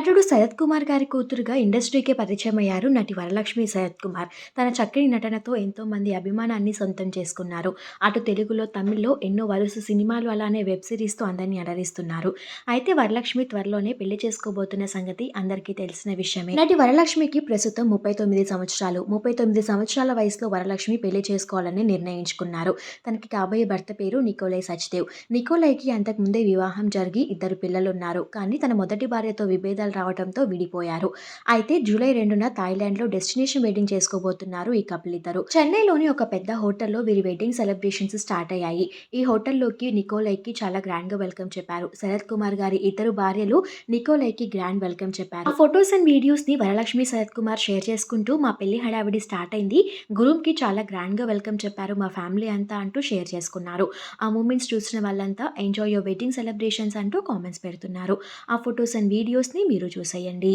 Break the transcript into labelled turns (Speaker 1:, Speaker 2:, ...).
Speaker 1: నటుడు శరత్ కుమార్ గారి కూతురుగా ఇండస్ట్రీకే పరిచయం అయ్యారు నటి వరలక్ష్మి శరత్ కుమార్. తన చక్కని నటనతో ఎంతో మంది అభిమానాన్ని సొంతం చేసుకున్నారు. అటు తెలుగులో తమిళ్ళో ఎన్నో వరుస సినిమాలు అలానే వెబ్ సిరీస్తో అందరినీ అలరిస్తున్నారు. అయితే వరలక్ష్మి త్వరలోనే పెళ్ళి చేసుకోబోతున్న సంగతి అందరికీ తెలిసిన విషయమే. నటి వరలక్ష్మికి ప్రస్తుతం ముప్పై తొమ్మిది సంవత్సరాలు. ముప్పై తొమ్మిది సంవత్సరాల వయసులో వరలక్ష్మి పెళ్ళి చేసుకోవాలని నిర్ణయించుకున్నారు. తనకి కాబోయే భర్త పేరు నికోలై సచ్దేవ్. నికోలైకి అంతకు ముందే వివాహం జరిగి ఇద్దరు పిల్లలున్నారు. కానీ తన మొదటి భార్యతో విభేదాలు రావడంతో విడిపోయారు. అయితే జూలై రెండున థాయిలాండ్లో డెస్టినేషన్ వెడ్డింగ్ చేసుకోబోతున్నారు ఈ కపుల్ ఇద్దరు. చెన్నైలోని ఒక పెద్ద హోటల్లో వీరి వెడ్డింగ్ సెలబ్రేషన్స్ స్టార్ట్ అయ్యాయి. ఈ హోటల్లోకి నికోలైకి చాలా గ్రాండ్గా వెల్కమ్ చెప్పారు. శరత్ కుమార్ గారి ఇద్దరు భార్యలు నికోలైకి గ్రాండ్ వెల్కమ్ చెప్పారు. ఆ ఫొటోస్ అండ్ వీడియోస్ని వరలక్ష్మి శరత్ కుమార్ షేర్ చేసుకుంటూ మా పెళ్ళి హడావిడి స్టార్ట్ అయింది. గురూమ్కి చాలా గ్రాండ్గా వెల్కమ్ చెప్పారు. మా ఫ్యామిలీ అంతా అంటూ షేర్ చేసుకున్నారు. ఆ మూమెంట్స్ చూసిన వాళ్ళంతా ఎంజాయ్ యువర్ వెడ్డింగ్ సెలబ్రేషన్స్ అంటూ కామెంట్స్ పెడుతున్నారు. ఆ ఫొటోస్ అండ్ వీడియోస్ని మీరు చూసేయండి.